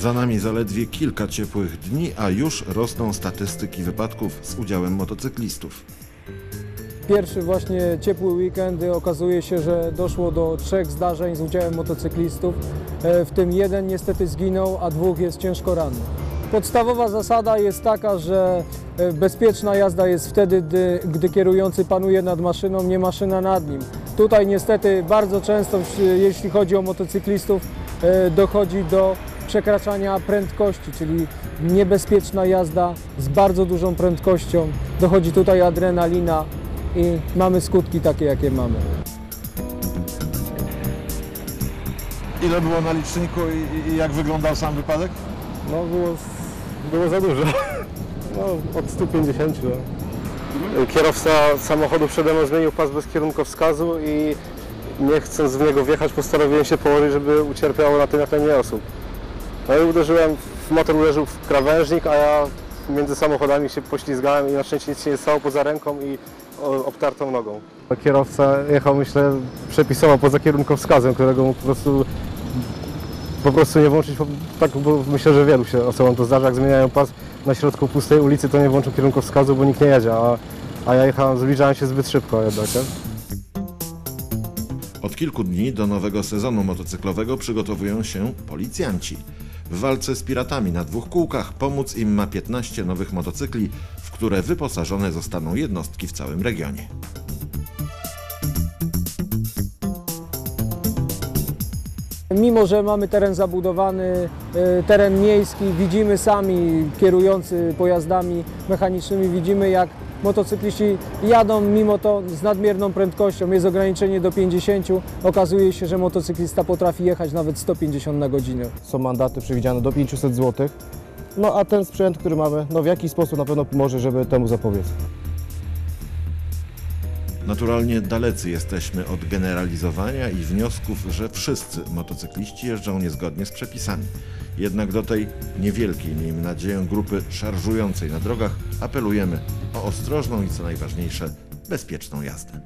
Za nami zaledwie kilka ciepłych dni, a już rosną statystyki wypadków z udziałem motocyklistów. Pierwszy właśnie ciepły weekend okazuje się, że doszło do trzech zdarzeń z udziałem motocyklistów, e, w tym jeden niestety zginął, a dwóch jest ciężko rannych. Podstawowa zasada jest taka, że e, bezpieczna jazda jest wtedy, gdy, gdy kierujący panuje nad maszyną, nie maszyna nad nim. Tutaj niestety bardzo często, jeśli chodzi o motocyklistów, e, dochodzi do przekraczania prędkości, czyli niebezpieczna jazda z bardzo dużą prędkością. Dochodzi tutaj adrenalina i mamy skutki takie, jakie mamy. Ile było na liczniku i, i jak wyglądał sam wypadek? No było, było za dużo. No od 150. No. Kierowca samochodu przede mną zmienił pas bez kierunkowskazu i nie chcąc w niego wjechać postanowiłem się położyć, żeby ucierpiało na tym jak najmniej osób. No i uderzyłem, w motor uderzył w krawężnik, a ja między samochodami się poślizgałem i na szczęście nic się nie stało poza ręką i obtartą nogą. Kierowca jechał myślę przepisowo poza kierunkowskazem, którego mógł po prostu po prostu nie włączyć, tak, bo myślę, że wielu się osobom to zdarza, jak zmieniają pas na środku pustej ulicy, to nie włączą kierunkowskazu, bo nikt nie jedzie, a, a ja jechałem, zbliżałem się zbyt szybko jednak, nie? Od kilku dni do nowego sezonu motocyklowego przygotowują się policjanci. W walce z piratami na dwóch kółkach pomóc im ma 15 nowych motocykli, w które wyposażone zostaną jednostki w całym regionie. Mimo, że mamy teren zabudowany, e, teren miejski, widzimy sami kierujący pojazdami mechanicznymi, widzimy jak motocykliści jadą mimo to z nadmierną prędkością. Jest ograniczenie do 50. Okazuje się, że motocyklista potrafi jechać nawet 150 na godzinę. Są mandaty przewidziane do 500 zł. No a ten sprzęt, który mamy, no w jakiś sposób na pewno pomoże, żeby temu zapobiec. Naturalnie dalecy jesteśmy od generalizowania i wniosków, że wszyscy motocykliści jeżdżą niezgodnie z przepisami. Jednak do tej niewielkiej, miejmy nadzieję, grupy szarżującej na drogach apelujemy o ostrożną i co najważniejsze, bezpieczną jazdę.